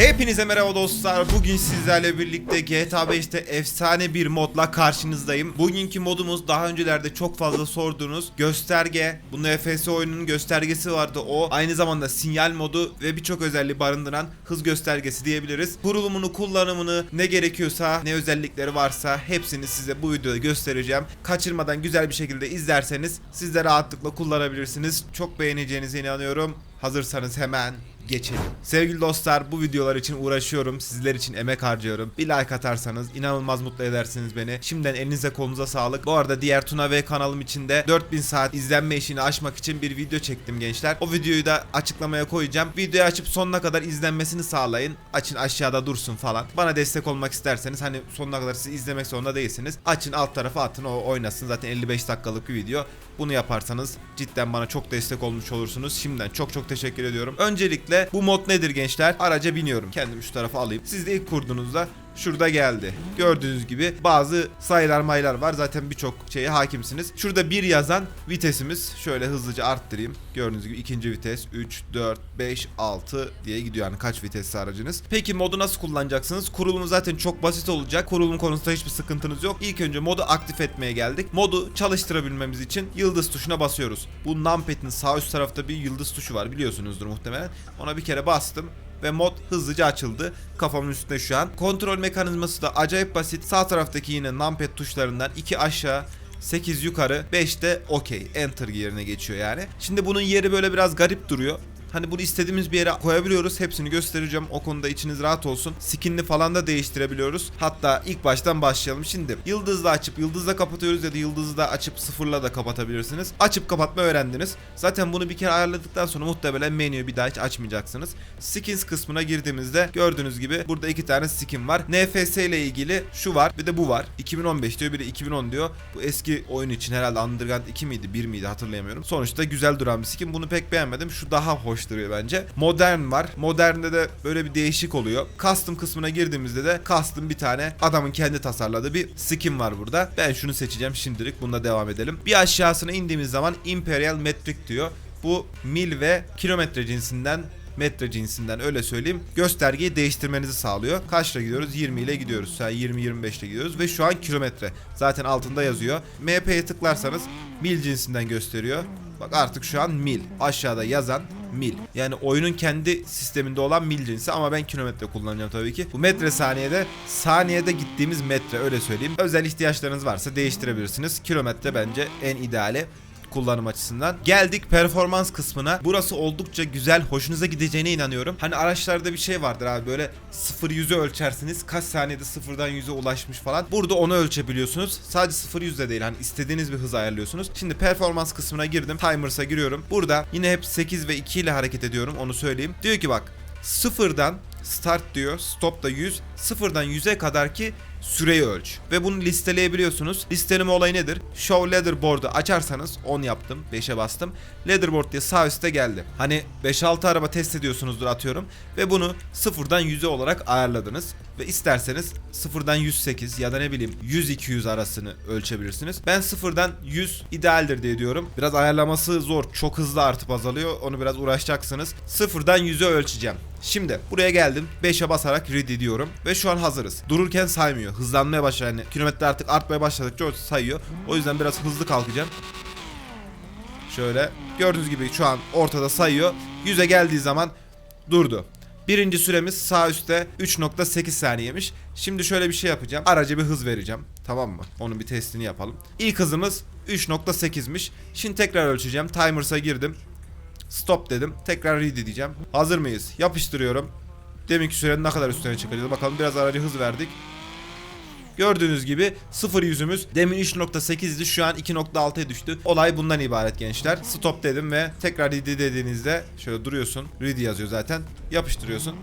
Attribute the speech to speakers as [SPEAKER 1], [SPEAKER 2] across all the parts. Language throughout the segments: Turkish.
[SPEAKER 1] Hepinize merhaba dostlar. Bugün sizlerle birlikte GTA 5'te efsane bir modla karşınızdayım. Bugünkü modumuz daha öncelerde çok fazla sorduğunuz gösterge. Bu NFS oyununun göstergesi vardı. O aynı zamanda sinyal modu ve birçok özelliği barındıran hız göstergesi diyebiliriz. Kurulumunu, kullanımını, ne gerekiyorsa, ne özellikleri varsa hepsini size bu videoda göstereceğim. Kaçırmadan güzel bir şekilde izlerseniz siz de rahatlıkla kullanabilirsiniz. Çok beğeneceğinize inanıyorum. Hazırsanız hemen geçelim. Sevgili dostlar bu videolar için uğraşıyorum. Sizler için emek harcıyorum. Bir like atarsanız inanılmaz mutlu edersiniz beni. Şimdiden elinize kolunuza sağlık. Bu arada diğer Tuna V kanalım içinde 4000 saat izlenme işini aşmak için bir video çektim gençler. O videoyu da açıklamaya koyacağım. Videoyu açıp sonuna kadar izlenmesini sağlayın. Açın aşağıda dursun falan. Bana destek olmak isterseniz hani sonuna kadar siz izlemek zorunda değilsiniz. Açın alt tarafa atın o oynasın. Zaten 55 dakikalık bir video. Bunu yaparsanız cidden bana çok destek olmuş olursunuz. Şimdiden çok çok teşekkür ediyorum. Öncelikle bu mod nedir gençler? Araca biniyorum. Kendimi şu tarafa alayım. Siz de ilk kurduğunuzda şurada geldi. Gördüğünüz gibi bazı sayılar maylar var. Zaten birçok şeye hakimsiniz. Şurada bir yazan vitesimiz. Şöyle hızlıca arttırayım. Gördüğünüz gibi ikinci vites 3, 4, 5, 6 diye gidiyor yani kaç vitesli aracınız. Peki modu nasıl kullanacaksınız? Kurulumu zaten çok basit olacak. Kurulum konusunda hiçbir sıkıntınız yok. İlk önce modu aktif etmeye geldik. Modu çalıştırabilmemiz için yıldız tuşuna basıyoruz. Bu numpad'in sağ üst tarafta bir yıldız tuşu var biliyorsunuzdur muhtemelen. Ona bir kere bastım ve mod hızlıca açıldı. Kafamın üstünde şu an. Kontrol mekanizması da acayip basit. Sağ taraftaki yine numpad tuşlarından 2 aşağı 8 yukarı 5 de okey enter yerine geçiyor yani. Şimdi bunun yeri böyle biraz garip duruyor. Hani bunu istediğimiz bir yere koyabiliyoruz. Hepsini göstereceğim. O konuda içiniz rahat olsun. Skinini falan da değiştirebiliyoruz. Hatta ilk baştan başlayalım. Şimdi yıldızla açıp yıldızla kapatıyoruz ya da yıldızla açıp sıfırla da kapatabilirsiniz. Açıp kapatma öğrendiniz. Zaten bunu bir kere ayarladıktan sonra muhtemelen menüyü bir daha hiç açmayacaksınız. Skins kısmına girdiğimizde gördüğünüz gibi burada iki tane skin var. NFS ile ilgili şu var bir de bu var. 2015 diyor bir de 2010 diyor. Bu eski oyun için herhalde Underground 2 miydi 1 miydi hatırlayamıyorum. Sonuçta güzel duran bir skin. Bunu pek beğenmedim. Şu daha hoş duruyor bence. Modern var. Modernde de böyle bir değişik oluyor. Custom kısmına girdiğimizde de custom bir tane adamın kendi tasarladığı bir skin var burada. Ben şunu seçeceğim şimdilik. Bununla devam edelim. Bir aşağısına indiğimiz zaman Imperial Metric diyor. Bu mil ve kilometre cinsinden metre cinsinden öyle söyleyeyim. Göstergeyi değiştirmenizi sağlıyor. Kaçla gidiyoruz? 20 ile gidiyoruz. Yani 20-25 ile gidiyoruz ve şu an kilometre. Zaten altında yazıyor. MP'ye tıklarsanız mil cinsinden gösteriyor. Bak artık şu an mil. Aşağıda yazan mil. Yani oyunun kendi sisteminde olan mil cinsi ama ben kilometre kullanacağım tabii ki. Bu metre saniyede saniyede gittiğimiz metre öyle söyleyeyim. Özel ihtiyaçlarınız varsa değiştirebilirsiniz. Kilometre bence en ideali kullanım açısından. Geldik performans kısmına. Burası oldukça güzel, hoşunuza gideceğine inanıyorum. Hani araçlarda bir şey vardır abi böyle 0 100'ü ölçersiniz. Kaç saniyede sıfırdan 100'e ulaşmış falan. Burada onu ölçebiliyorsunuz. Sadece 0 100 de değil. Hani istediğiniz bir hız ayarlıyorsunuz. Şimdi performans kısmına girdim. Timers'a giriyorum. Burada yine hep 8 ve 2 ile hareket ediyorum. Onu söyleyeyim. Diyor ki bak sıfırdan start diyor. Stop da 100. Sıfırdan 100'e kadar ki süreyi ölç. Ve bunu listeleyebiliyorsunuz. Listeleme olayı nedir? Show Leaderboard'u açarsanız 10 yaptım. 5'e bastım. Leaderboard diye sağ üstte geldi. Hani 5-6 araba test ediyorsunuzdur atıyorum. Ve bunu sıfırdan 100'e olarak ayarladınız. Ve isterseniz sıfırdan 108 ya da ne bileyim 100-200 arasını ölçebilirsiniz. Ben sıfırdan 100 idealdir diye diyorum. Biraz ayarlaması zor. Çok hızlı artıp azalıyor. Onu biraz uğraşacaksınız. Sıfırdan 100'e ölçeceğim. Şimdi buraya geldim. 5'e basarak ready diyorum. Ve şu an hazırız. Dururken saymıyor. Hızlanmaya başladı. Yani kilometre artık artmaya başladıkça sayıyor. O yüzden biraz hızlı kalkacağım. Şöyle. Gördüğünüz gibi şu an ortada sayıyor. 100'e geldiği zaman durdu. Birinci süremiz sağ üstte 3.8 saniyemiş. Şimdi şöyle bir şey yapacağım. Araca bir hız vereceğim. Tamam mı? Onun bir testini yapalım. İlk hızımız 3.8'miş. Şimdi tekrar ölçeceğim. Timers'a girdim. Stop dedim. Tekrar ready diyeceğim. Hazır mıyız? Yapıştırıyorum. Deminki sürenin ne kadar üstüne çıkacağız. Bakalım biraz aracı hız verdik. Gördüğünüz gibi 0 yüzümüz demin 3.8'di şu an 2.6'ya düştü. Olay bundan ibaret gençler. Stop dedim ve tekrar ready dediğinizde şöyle duruyorsun. Ready yazıyor zaten. Yapıştırıyorsun.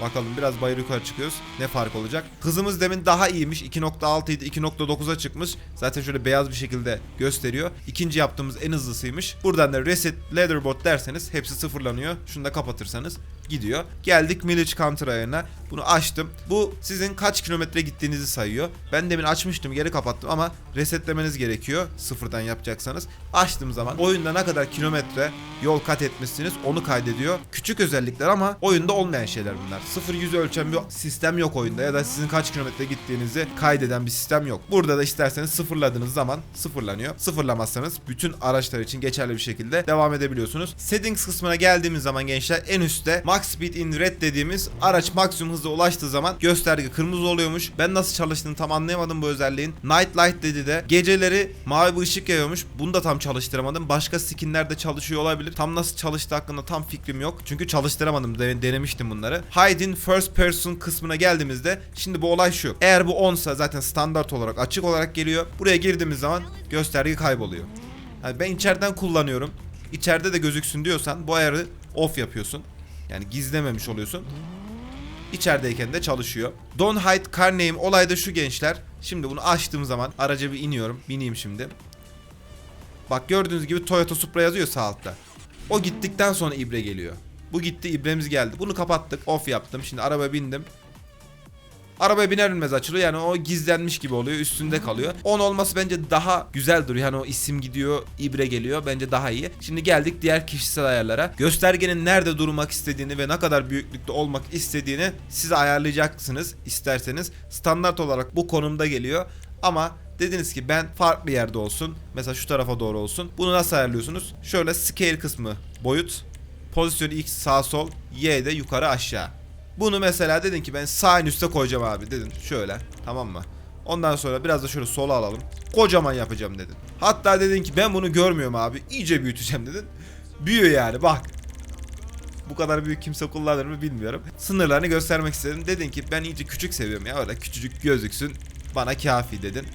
[SPEAKER 1] Bakalım biraz bayır yukarı çıkıyoruz. Ne fark olacak? Hızımız demin daha iyiymiş. 2.6 idi 2.9'a çıkmış. Zaten şöyle beyaz bir şekilde gösteriyor. İkinci yaptığımız en hızlısıymış. Buradan da reset leaderboard derseniz hepsi sıfırlanıyor. Şunu da kapatırsanız gidiyor. Geldik Millage Counter ayarına. Bunu açtım. Bu sizin kaç kilometre gittiğinizi sayıyor. Ben demin açmıştım geri kapattım ama resetlemeniz gerekiyor. Sıfırdan yapacaksanız. Açtığım zaman oyunda ne kadar kilometre yol kat etmişsiniz onu kaydediyor. Küçük özellikler ama oyunda olmayan şeyler bunlar. Sıfır yüz ölçen bir sistem yok oyunda ya da sizin kaç kilometre gittiğinizi kaydeden bir sistem yok. Burada da isterseniz sıfırladığınız zaman sıfırlanıyor. Sıfırlamazsanız bütün araçlar için geçerli bir şekilde devam edebiliyorsunuz. Settings kısmına geldiğimiz zaman gençler en üstte Max Speed in Red dediğimiz araç maksimum hıza ulaştığı zaman gösterge kırmızı oluyormuş. Ben nasıl çalıştığını tam anlayamadım bu özelliğin. Night Light dedi de geceleri mavi bir ışık yayıyormuş. Bunu da tam çalıştıramadım. Başka skinler de çalışıyor olabilir. Tam nasıl çalıştığı hakkında tam fikrim yok. Çünkü çalıştıramadım. De- denemiştim bunları. Hide in First Person kısmına geldiğimizde şimdi bu olay şu. Eğer bu 10 sa zaten standart olarak açık olarak geliyor. Buraya girdiğimiz zaman gösterge kayboluyor. Yani ben içeriden kullanıyorum. İçeride de gözüksün diyorsan bu ayarı off yapıyorsun. Yani gizlememiş oluyorsun. İçerideyken de çalışıyor. Don't hide car name olay da şu gençler. Şimdi bunu açtığım zaman araca bir iniyorum. Bineyim şimdi. Bak gördüğünüz gibi Toyota Supra yazıyor sağ altta. O gittikten sonra ibre geliyor. Bu gitti ibremiz geldi. Bunu kapattık. Off yaptım. Şimdi arabaya bindim. Arabaya biner binmez açılıyor yani o gizlenmiş gibi oluyor üstünde kalıyor. 10 olması bence daha güzel duruyor. Yani o isim gidiyor ibre geliyor bence daha iyi. Şimdi geldik diğer kişisel ayarlara. Göstergenin nerede durmak istediğini ve ne kadar büyüklükte olmak istediğini siz ayarlayacaksınız isterseniz. Standart olarak bu konumda geliyor. Ama dediniz ki ben farklı yerde olsun. Mesela şu tarafa doğru olsun. Bunu nasıl ayarlıyorsunuz? Şöyle scale kısmı boyut. Pozisyon X sağ sol. Y de yukarı aşağı. Bunu mesela dedin ki ben sağ en üste koyacağım abi dedin. Şöyle tamam mı? Ondan sonra biraz da şöyle sola alalım. Kocaman yapacağım dedin. Hatta dedin ki ben bunu görmüyorum abi. İyice büyüteceğim dedin. Büyüyor yani bak. Bu kadar büyük kimse kullanır mı bilmiyorum. Sınırlarını göstermek istedim. Dedin ki ben iyice küçük seviyorum ya öyle küçücük gözüksün. Bana kafi dedin.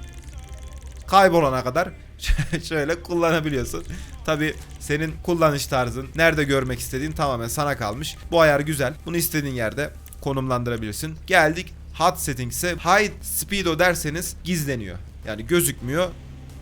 [SPEAKER 1] Kaybolana kadar şöyle kullanabiliyorsun. Tabi senin kullanış tarzın, nerede görmek istediğin tamamen sana kalmış. Bu ayar güzel. Bunu istediğin yerde konumlandırabilirsin. Geldik hot settings'e. Hide speedo derseniz gizleniyor. Yani gözükmüyor.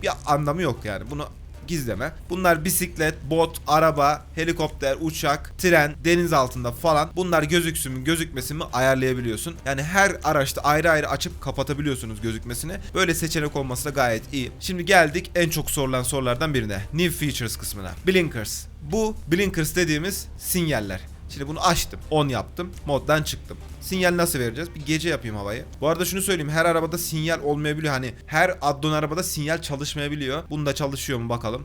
[SPEAKER 1] Bir anlamı yok yani. Bunu gizleme. Bunlar bisiklet, bot, araba, helikopter, uçak, tren, deniz altında falan. Bunlar gözüksün mü gözükmesin mi ayarlayabiliyorsun. Yani her araçta ayrı ayrı açıp kapatabiliyorsunuz gözükmesini. Böyle seçenek olması da gayet iyi. Şimdi geldik en çok sorulan sorulardan birine. New Features kısmına. Blinkers. Bu blinkers dediğimiz sinyaller. Şimdi bunu açtım. 10 yaptım. Moddan çıktım. Sinyal nasıl vereceğiz? Bir gece yapayım havayı. Bu arada şunu söyleyeyim. Her arabada sinyal olmayabiliyor. Hani her addon arabada sinyal çalışmayabiliyor. Bunda çalışıyor mu bakalım.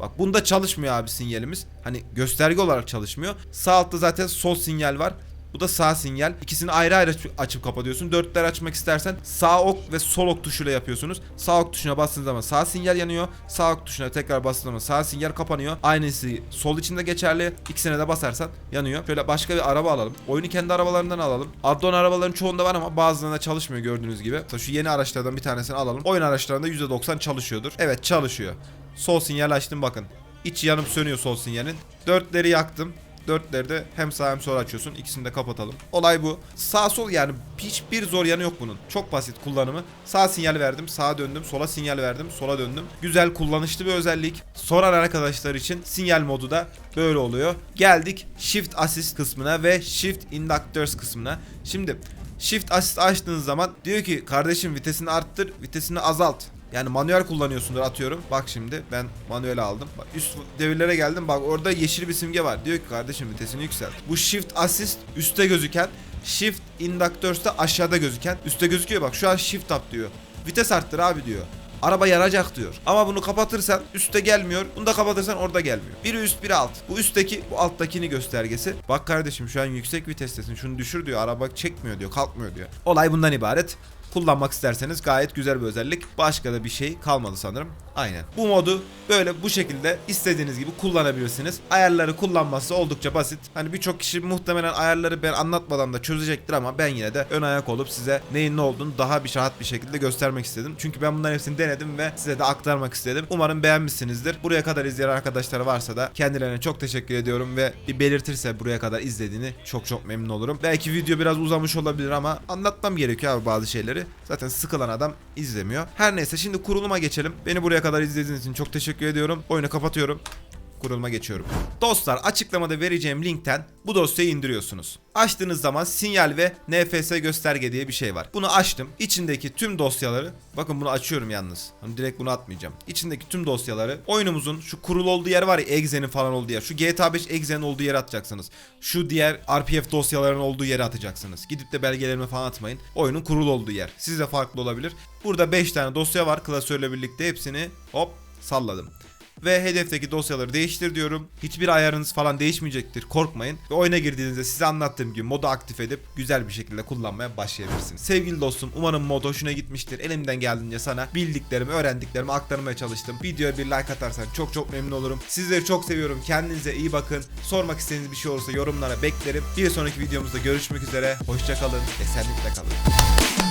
[SPEAKER 1] Bak bunda çalışmıyor abi sinyalimiz. Hani gösterge olarak çalışmıyor. Sağ altta zaten sol sinyal var. Bu da sağ sinyal. İkisini ayrı ayrı aç- açıp kapatıyorsun. Dörtler açmak istersen sağ ok ve sol ok tuşuyla yapıyorsunuz. Sağ ok tuşuna bastığınız zaman sağ sinyal yanıyor. Sağ ok tuşuna tekrar bastığınız zaman sağ sinyal kapanıyor. Aynısı sol için de geçerli. İkisine de basarsan yanıyor. Şöyle başka bir araba alalım. Oyunu kendi arabalarından alalım. Addon arabaların çoğunda var ama bazılarında çalışmıyor gördüğünüz gibi. Mesela şu yeni araçlardan bir tanesini alalım. Oyun araçlarında %90 çalışıyordur. Evet çalışıyor. Sol sinyal açtım bakın. İç yanıp sönüyor sol sinyalin. Dörtleri yaktım. Dörtleri de hem sağ hem sol açıyorsun. İkisini de kapatalım. Olay bu. Sağ sol yani hiçbir zor yanı yok bunun. Çok basit kullanımı. Sağ sinyal verdim, sağa döndüm, sola sinyal verdim, sola döndüm. Güzel kullanışlı bir özellik. Soran arkadaşlar için sinyal modu da böyle oluyor. Geldik Shift Assist kısmına ve Shift Inductors kısmına. Şimdi Shift Assist açtığınız zaman diyor ki kardeşim vitesini arttır, vitesini azalt. Yani manuel kullanıyorsundur atıyorum. Bak şimdi ben manuel aldım. Bak üst devirlere geldim. Bak orada yeşil bir simge var. Diyor ki kardeşim vitesini yükselt. Bu shift assist üstte gözüken, shift inductors da aşağıda gözüken. Üstte gözüküyor bak şu an shift up diyor. Vites arttır abi diyor. Araba yanacak diyor. Ama bunu kapatırsan üstte gelmiyor. Bunu da kapatırsan orada gelmiyor. Biri üst biri alt. Bu üstteki bu alttakini göstergesi. Bak kardeşim şu an yüksek vitestesin. Şunu düşür diyor. Araba çekmiyor diyor. Kalkmıyor diyor. Olay bundan ibaret. Kullanmak isterseniz gayet güzel bir özellik. Başka da bir şey kalmadı sanırım. Aynen. Bu modu böyle bu şekilde istediğiniz gibi kullanabilirsiniz. Ayarları kullanması oldukça basit. Hani birçok kişi muhtemelen ayarları ben anlatmadan da çözecektir ama ben yine de ön ayak olup size neyin ne olduğunu daha bir rahat bir şekilde göstermek istedim. Çünkü ben bunların hepsini denedim ve size de aktarmak istedim. Umarım beğenmişsinizdir. Buraya kadar izleyen arkadaşlar varsa da kendilerine çok teşekkür ediyorum ve bir belirtirse buraya kadar izlediğini çok çok memnun olurum. Belki video biraz uzamış olabilir ama anlatmam gerekiyor abi bazı şeyleri. Zaten sıkılan adam izlemiyor. Her neyse şimdi kuruluma geçelim. Beni buraya kadar izlediğiniz için çok teşekkür ediyorum. Oyunu kapatıyorum. Kuruluma geçiyorum. Dostlar açıklamada vereceğim linkten bu dosyayı indiriyorsunuz. Açtığınız zaman sinyal ve nfs gösterge diye bir şey var. Bunu açtım. İçindeki tüm dosyaları bakın bunu açıyorum yalnız. Hani direkt bunu atmayacağım. İçindeki tüm dosyaları oyunumuzun şu kurul olduğu yer var ya Exe'nin falan olduğu yer. Şu GTA 5 Exe'nin olduğu yere atacaksınız. Şu diğer RPF dosyalarının olduğu yere atacaksınız. Gidip de belgelerimi falan atmayın. Oyunun kurul olduğu yer. Sizde farklı olabilir. Burada 5 tane dosya var klasörle birlikte hepsini hop salladım. Ve hedefteki dosyaları değiştir diyorum. Hiçbir ayarınız falan değişmeyecektir. Korkmayın. Ve oyuna girdiğinizde size anlattığım gibi modu aktif edip güzel bir şekilde kullanmaya başlayabilirsiniz. Sevgili dostum umarım mod hoşuna gitmiştir. Elimden geldiğince sana bildiklerimi, öğrendiklerimi aktarmaya çalıştım. Videoya bir like atarsan çok çok memnun olurum. Sizleri çok seviyorum. Kendinize iyi bakın. Sormak istediğiniz bir şey olursa yorumlara beklerim. Bir sonraki videomuzda görüşmek üzere. Hoşçakalın. Esenlikle kalın.